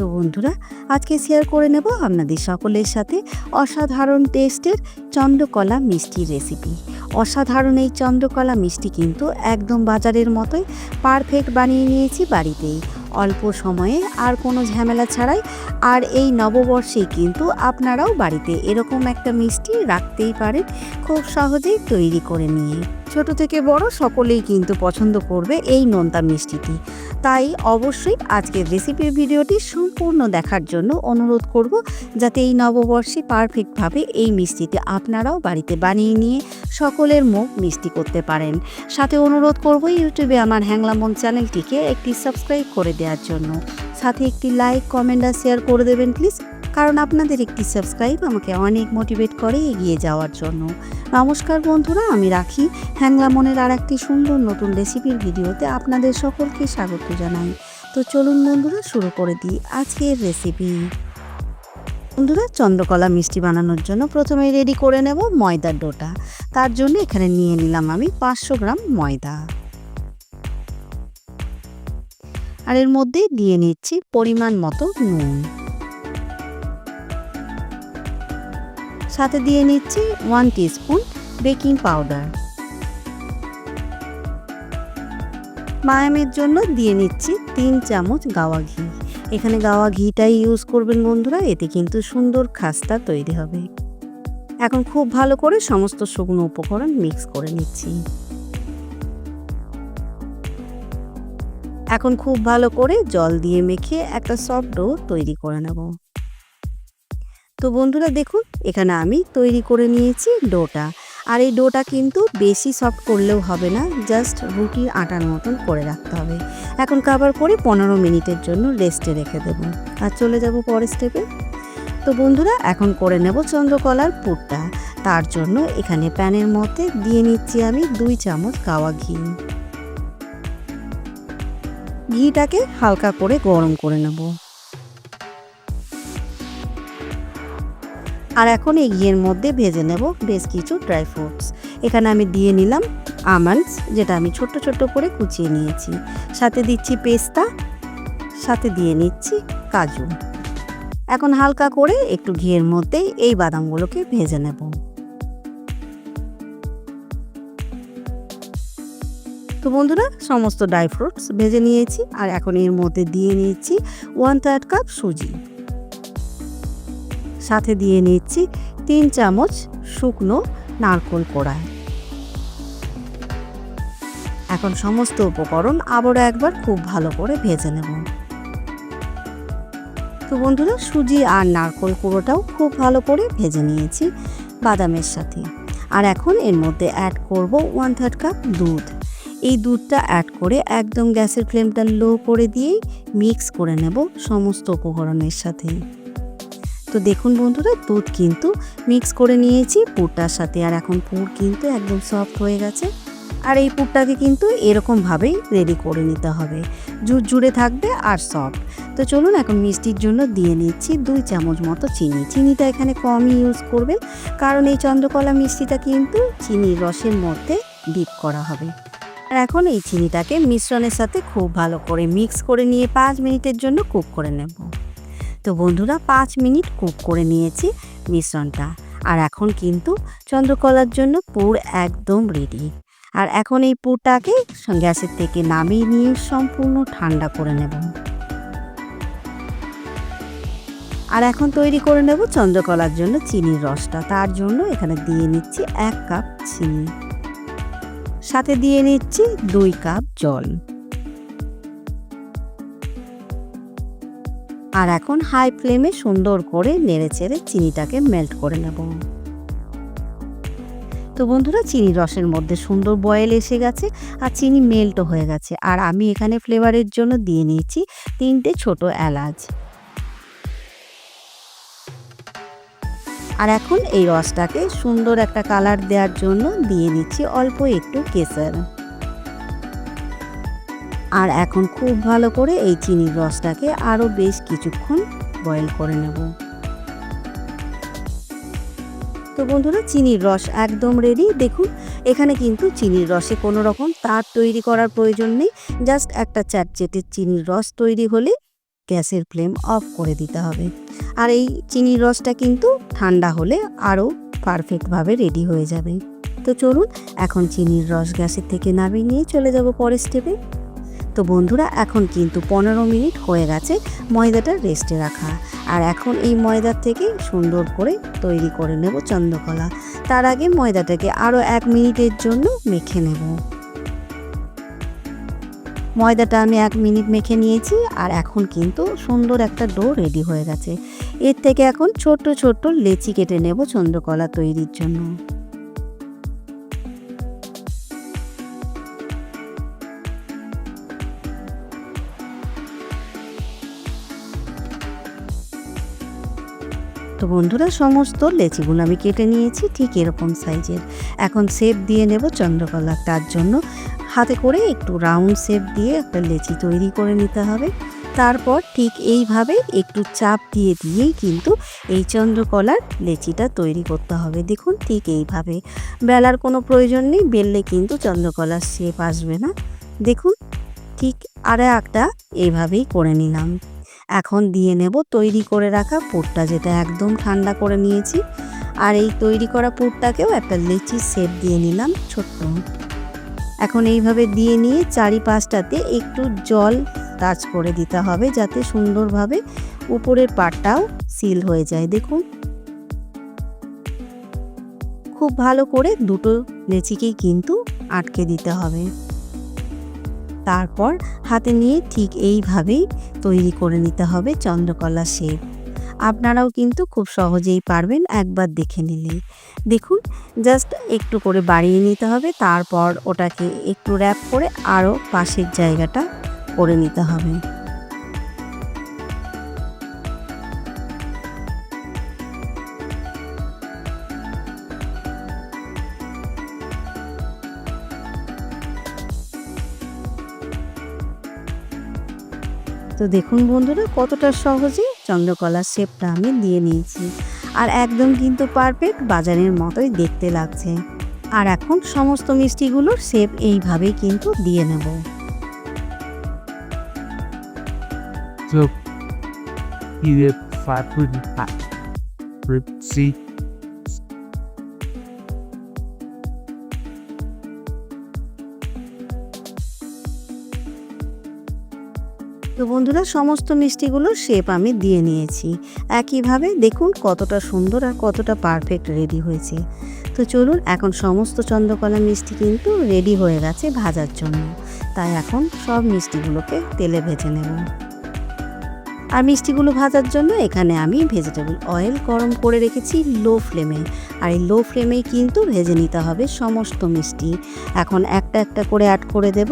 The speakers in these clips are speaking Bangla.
তো বন্ধুরা, আজকে শেয়ার করে নেব আপনাদের সকলের সাথে অসাধারণ টেস্টের চন্দ্রকলা মিষ্টি রেসিপি অসাধারণ এই চন্দ্রকলা মিষ্টি কিন্তু একদম বাজারের মতোই পারফেক্ট বানিয়ে নিয়েছি বাড়িতেই। অল্প সময়ে আর কোনো ঝামেলা ছাড়াই আর এই নববর্ষেই কিন্তু আপনারাও বাড়িতে এরকম একটা মিষ্টি রাখতেই পারেন খুব সহজেই তৈরি করে নিয়ে। ছোট থেকে বড় সকলেই কিন্তু পছন্দ করবে এই নোনতা মিষ্টিটি। তাই অবশ্যই আজকের রেসিপির ভিডিওটি সম্পূর্ণ দেখার জন্য অনুরোধ করব যাতে এই নববর্ষে পারফেক্টভাবে এই মিষ্টিতে আপনারাও বাড়িতে বানিয়ে নিয়ে সকলের মুখ মিষ্টি করতে পারেন। সাথে অনুরোধ করব ইউটিউবে আমার হ্যাংলামন চ্যানেলটিকে একটি সাবস্ক্রাইব করে দেওয়ার জন্য। সাথে একটি লাইক, কমেন্ট আর শেয়ার করে দেবেন প্লিজ। কারণ আপনাদের একটি সাবস্ক্রাইব আমাকে অনেক মোটিভেট করে এগিয়ে যাওয়ার জন্য। নমস্কার বন্ধুরা, আমি রাখি। হ্যাংলামনের আর একটি সুন্দর নতুন রেসিপির ভিডিওতে আপনাদের সকলকে স্বাগত জানাই। তো চলুন বন্ধুরা, শুরু করে দিই আজকের রেসিপি বন্ধুরা, চন্দ্রকলা মিষ্টি বানানোর জন্য প্রথমে রেডি করে নেব ময়দার ডোটা। তার জন্য এখানে নিয়ে নিলাম আমি পাঁচশো গ্রাম ময়দা। আর এর মধ্যে দিয়ে নিচ্ছি পরিমাণ মতো নুন। সাথে দিয়ে নিচ্ছি ওয়ান টিস্পুন বেকিং পাউডার মায়ামের জন্য দিয়ে নিচ্ছি তিন চামচ গাওয়া ঘি। এখানে গাওয়া ঘিটাই ইউজ করবেন বন্ধুরা, এতে কিন্তু সুন্দর খাস্তা তৈরি হবে। এখন খুব ভালো করে সমস্ত শুকনো উপকরণ মিক্স করে নিচ্ছি। এখন খুব ভালো করে জল দিয়ে মেখে একটা সফট ডো তৈরি করে নেব। তো বন্ধুরা দেখুন, এখানে আমি তৈরি করে নিয়েছি ডোটা। আর এই ডোটা কিন্তু বেশি সফট করলেও হবে না, জাস্ট রুটির আটার মতন করে রাখতে হবে। এখন কাভার করে পনেরো মিনিটের জন্য রেস্টে রেখে দেবো। আর চলে যাব পরের স্টেপে তো বন্ধুরা, এখন করে নেব চন্দ্রকলার পুরটা। তার জন্য এখানে প্যানের মধ্যে দিয়ে নিচ্ছি আমি দুই চামচ গাওয়া ঘি। ঘিটাকে হালকা করে গরম করে নেব। আর এখন এই ঘিয়ের মধ্যে ভেজে নেব বেশ কিছু ড্রাই ফ্রুটস এখানে আমি দিয়ে নিলাম আমন্ডস যেটা আমি ছোট্ট ছোট্ট করে কুচিয়ে নিয়েছি। সাথে দিচ্ছি পেস্তা, সাথে দিয়ে নিচ্ছি কাজু। এখন হালকা করে একটু ঘিয়ের মধ্যে এই বাদামগুলোকে ভেজে নেব। তো বন্ধুরা, সমস্ত ড্রাই ফ্রুটস ভেজে নিয়েছি আর এখন এর মধ্যে দিয়ে নিয়েছি ওয়ান থার্ড কাপ সুজি। সাথে দিয়ে নিচ্ছি তিন চামচ শুকনো নারকোল কোড়ায় এখন সমস্ত উপকরণ আবারও একবার খুব ভালো করে ভেজে নেব। তো বন্ধুরা, সুজি আর নারকোল কুড়োটাও খুব ভালো করে ভেজে নিয়েছি বাদামের সাথে। আর এখন এর মধ্যে অ্যাড করব ওয়ান থার্ড কাপ দুধ। এই দুধটা অ্যাড করে একদম গ্যাসের ফ্লেমটা লো করে দিয়েই মিক্স করে নেব সমস্ত উপকরণের সাথে। তো দেখুন বন্ধুরা, দুধ কিন্তু মিক্স করে নিয়েছি। পুরটার সাথে আর এখন পুর কিন্তু একদম সফট হয়ে গেছে। আর এই পুরটাকে কিন্তু এরকমভাবেই রেডি করে নিতে হবে। জুট জুড়ে থাকবে আর সফট তো চলুন এখন মিষ্টির জন্য দিয়ে নিচ্ছি দুই চামচ মতো চিনি। চিনিটা এখানে কমই ইউজ করবেন, কারণ এই চন্দ্রকলা মিষ্টিটা কিন্তু চিনির রসের মধ্যে ডিপ করা হবে। আর এখন এই চিনিটাকে মিশ্রণের সাথে খুব ভালো করে মিক্স করে নিয়ে পাঁচ মিনিটের জন্য কুক করে নেব। তো বন্ধুরা পাঁচ মিনিট কুক করে নিয়েছি মিশ্রণটা। আর এখন কিন্তু চন্দ্রকলার জন্য পুর একদম রেডি আর এখন এই পুরটাকে গ্যাসের থেকে নামিয়ে নিয়ে সম্পূর্ণ ঠান্ডা করে নেব। আর এখন তৈরি করে নেব চন্দ্রকলার জন্য চিনির রসটা। তার জন্য এখানে দিয়ে নিচ্ছি এক কাপ চিনি। সাথে দিয়ে নিচ্ছি দুই কাপ জল। আর এখন হাই ফ্লেমে সুন্দর করে নেড়ে চেড়ে চিনিটাকে মেল্ট করে নেব। তো বন্ধুরা, চিনি রসের মধ্যে সুন্দর বয়েল এসে গেছে আর চিনি মেল্টও হয়ে গেছে। আর আমি এখানে ফ্লেভারের জন্য দিয়ে নিয়েছি তিনটে ছোট এলাচ। আর এখন এই রসটাকে সুন্দর একটা কালার দেওয়ার জন্য দিয়ে নিচ্ছি অল্প একটু কেসার আর এখন খুব ভালো করে এই চিনির রসটাকে আরও বেশ কিছুক্ষণ বয়েল করে নেব। তো বন্ধুরা, চিনির রস একদম রেডি দেখুন, এখানে কিন্তু চিনির রসে কোনো রকম তার তৈরি করার প্রয়োজন নেই। জাস্ট একটা চ্যাটচেটের চিনির রস তৈরি হলে গ্যাসের ফ্লেম অফ করে দিতে হবে। আর এই চিনির রসটা কিন্তু ঠান্ডা হলে আরও পারফেক্টভাবে রেডি হয়ে যাবে। তো চলুন, এখন চিনির রস গ্যাসের থেকে নামিয়ে নিয়ে চলে যাব পরের স্টেপে তো বন্ধুরা, এখন কিন্তু পনেরো মিনিট হয়ে গেছে ময়দাটা রেস্টে রাখা। আর এখন এই ময়দার থেকে সুন্দর করে তৈরি করে নেব চন্দ্রকলা। তার আগে ময়দাটাকে আরও এক মিনিটের জন্য মেখে নেব। ময়দাটা আমি এক মিনিট মেখে নিয়েছি আর এখন কিন্তু সুন্দর একটা ডো রেডি হয়ে গেছে। এর থেকে এখন ছোট্ট ছোট্ট লেচি কেটে নেব চন্দ্রকলা তৈরির জন্য। তো বন্ধুরা, সমস্ত লেচিগুলো আমি কেটে নিয়েছি, ঠিক এরকম সাইজের। এখন শেপ দিয়ে নেব চন্দ্রকলা তার জন্য। হাতে করে একটু রাউন্ড শেপ দিয়ে একটা লেচি তৈরি করে নিতে হবে। তারপর ঠিক এইভাবে একটু চাপ দিয়ে দিয়েই কিন্তু এই চন্দ্রকলার লেচিটা তৈরি করতে হবে। দেখুন, ঠিক এইভাবে। বেলার কোনো প্রয়োজন নেই, বেললে কিন্তু চন্দ্রকলার শেপ আসবে না। দেখুন, ঠিক আর একটা এইভাবেই করে নিলাম। এখন দিয়ে নেব তৈরি করে রাখা পুরটা, যেটা একদম ঠান্ডা করে নিয়েছি। আর এই তৈরি করা পুরটাকেও একটা লেচির সেপ দিয়ে নিলাম, ছোট্ট। এখন এইভাবে দিয়ে নিয়ে চারিপাশটাতে একটু জল টাচ করে দিতে হবে, যাতে সুন্দরভাবে উপরের পাটটাও সিল হয়ে যায়। দেখুন। খুব ভালো করে দুটো লেচিকেই কিন্তু আটকে দিতে হবে। তারপর হাতে নিয়ে ঠিক এইভাবেই তৈরি করে নিতে হবে চন্দ্রকলা শেপ আপনারাও কিন্তু খুব সহজেই পারবেন একবার দেখে নিলেই। দেখুন, জাস্ট একটু করে বাড়িয়ে নিতে হবে, তারপর ওটাকে একটু র্যাপ করে আরও পাশের জায়গাটা করে নিতে হবে। তো দেখুন বন্ধুরা কতটা সহজে চন্দ্রকলার শেপটা আমি দিয়ে নিয়েছি আর একদম কিন্তু পারফেক্ট বাজারের মতোই দেখতে লাগছে আর এখন সমস্ত মিষ্টিগুলোর শেপ এইভাবেই কিন্তু দিয়ে নেব So, either five foot high. তো বন্ধুরা, সমস্ত মিষ্টিগুলোর শেপ আমি দিয়ে নিয়েছি। একইভাবে দেখুন কতটা সুন্দর আর কতটা পারফেক্ট রেডি হয়েছে। তো চলুন, এখন সমস্ত চন্দ্রকলা মিষ্টি কিন্তু রেডি হয়ে গেছে ভাজার জন্য। তাই এখন সব মিষ্টিগুলোকে তেলে ভেজে নেব। আর মিষ্টিগুলো ভাজার জন্য এখানে আমি ভেজিটেবল অয়েল গরম করে রেখেছি লো ফ্লেমে আর এই লো ফ্লেমেই কিন্তু ভেজে নিতে হবে সমস্ত মিষ্টি। এখন একটা একটা করে অ্যাড করে দেব।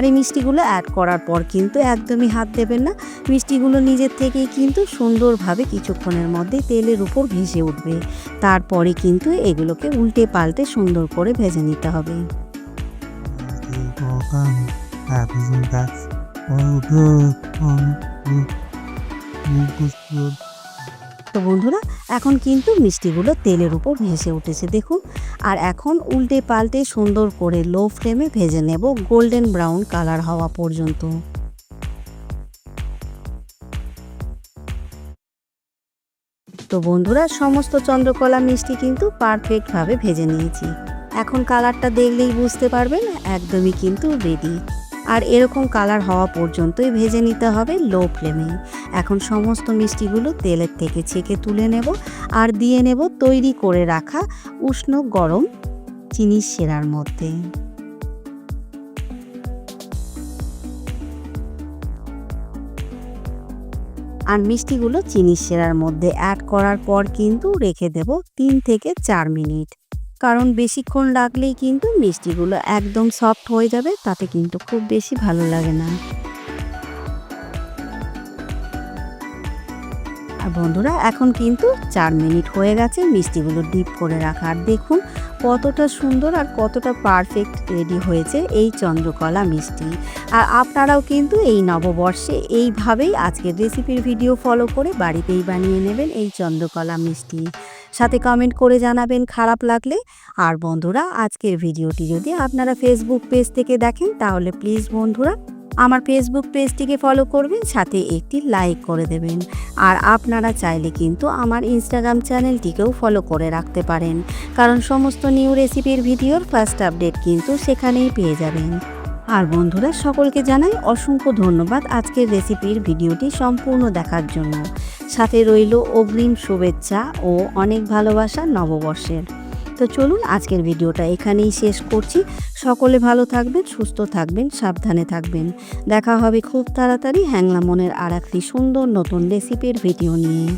আর এই মিষ্টিগুলো অ্যাড করার পর কিন্তু একদমই হাত দেবেন না। মিষ্টিগুলো নিজের থেকেই কিন্তু সুন্দরভাবে কিছুক্ষণের মধ্যে তেলের উপর ভেসে উঠবে। তারপরে কিন্তু এগুলোকে উল্টে পাল্টে সুন্দর করে ভেজে নিতে হবে। তো বন্ধুরা, এখন কিন্তু মিষ্টিগুলো তেলের উপর ভেসে উঠেছে, দেখুন। আর এখন উল্টে পাল্টে সুন্দর করে লো ফ্লেমে ভেজে নেব গোল্ডেন ব্রাউন কালার হওয়া পর্যন্ত। তো বন্ধুরা, সমস্ত চন্দ্রকলা মিষ্টি কিন্তু পারফেক্টভাবে ভেজে নিয়েছি। এখন কালারটা দেখলেই বুঝতে পারবেন, একদমই কিন্তু রেডি আর এরকম কালার হওয়া পর্যন্তই ভেজে নিতে হবে লো ফ্লেমে। এখন সমস্ত মিষ্টিগুলো তেলের থেকে ছেঁকে তুলে নেব আর দিয়ে নেব তৈরি করে রাখা উষ্ণ গরম চিনির সেরার মধ্যে। আর মিষ্টিগুলো চিনির সেরার মধ্যে অ্যাড করার পর কিন্তু রেখে দেব তিন থেকে চার মিনিট। কারণ বেশিক্ষণ রাখলেই কিন্তু মিষ্টিগুলো একদম সফট হয়ে যাবে, তাতে কিন্তু খুব বেশি ভালো লাগে না। আর বন্ধুরা, এখন কিন্তু চার মিনিট হয়ে গেছে মিষ্টিগুলো ডিপ করে রাখা। আর দেখুন কতটা সুন্দর আর কতটা পারফেক্ট রেডি হয়েছে এই চন্দ্রকলা মিষ্টি। আর আপনারাও কিন্তু এই নববর্ষে এইভাবেই আজকের রেসিপির ভিডিও ফলো করে বাড়িতেই বানিয়ে নেবেন এই চন্দ্রকলা মিষ্টি। সাথে কমেন্ট করে জানাবেন, খারাপ লাগলে। আর বন্ধুরা, আজকের ভিডিওটি যদি আপনারা ফেসবুক পেজ থেকে দেখেন, তাহলে প্লিজ বন্ধুরা, আমার ফেসবুক পেজটিকে ফলো করবেন, সাথে একটি লাইক করে দেবেন। আর আপনারা চাইলে কিন্তু আমার ইনস্টাগ্রাম চ্যানেলটিকেও ফলো করে রাখতে পারেন। কারণ সমস্ত নিউ রেসিপির ভিডিওর ফার্স্ট আপডেট কিন্তু সেখানেই পেয়ে যাবেন। আর বন্ধুরা, সকলকে জানাই অসংখ্য ধন্যবাদ আজকের রেসিপির ভিডিওটি সম্পূর্ণ দেখার জন্য। সাথে রইল অগ্রিম শুভেচ্ছা ও অনেক ভালোবাসা নববর্ষের। তো চলুন, আজকের ভিডিওটা এখানেই শেষ করছি। সকলে ভালো থাকবেন, সুস্থ থাকবেন, সাবধানে থাকবেন। দেখা হবে খুব তাড়াতাড়ি হ্যাংলা মনের আর একটি সুন্দর নতুন রেসিপির ভিডিও নিয়ে।